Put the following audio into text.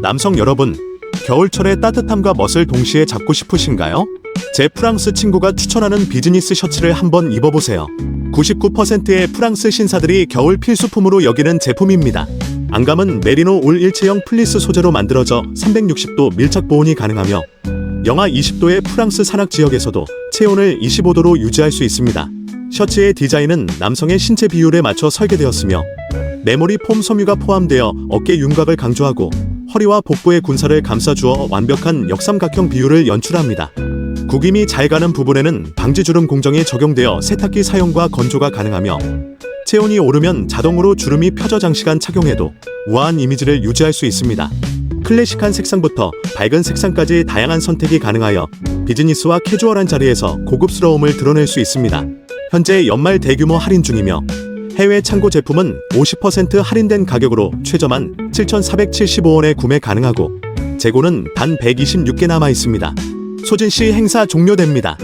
남성 여러분, 겨울철의 따뜻함과 멋을 동시에 잡고 싶으신가요? 제 프랑스 친구가 추천하는 비즈니스 셔츠를 한번 입어보세요. 99%의 프랑스 신사들이 겨울 필수품으로 여기는 제품입니다. 안감은 메리노 울 일체형 플리스 소재로 만들어져 360도 밀착 보온이 가능하며 영하 20도의 프랑스 산악 지역에서도 체온을 25도로 유지할 수 있습니다. 셔츠의 디자인은 남성의 신체 비율에 맞춰 설계되었으며 메모리 폼 섬유가 포함되어 어깨 윤곽을 강조하고 허리와 복부의 군살을 감싸주어 완벽한 역삼각형 비율을 연출합니다. 구김이 잘 가는 부분에는 방지주름 공정이 적용되어 세탁기 사용과 건조가 가능하며 체온이 오르면 자동으로 주름이 펴져 장시간 착용해도 우아한 이미지를 유지할 수 있습니다. 클래식한 색상부터 밝은 색상까지 다양한 선택이 가능하여 비즈니스와 캐주얼한 자리에서 고급스러움을 드러낼 수 있습니다. 현재 연말 대규모 할인 중이며 해외 창고 제품은 50% 할인된 가격으로 최저만 7,475원에 구매 가능하고 재고는 단 126개 남아 있습니다. 소진 씨 행사 종료됩니다.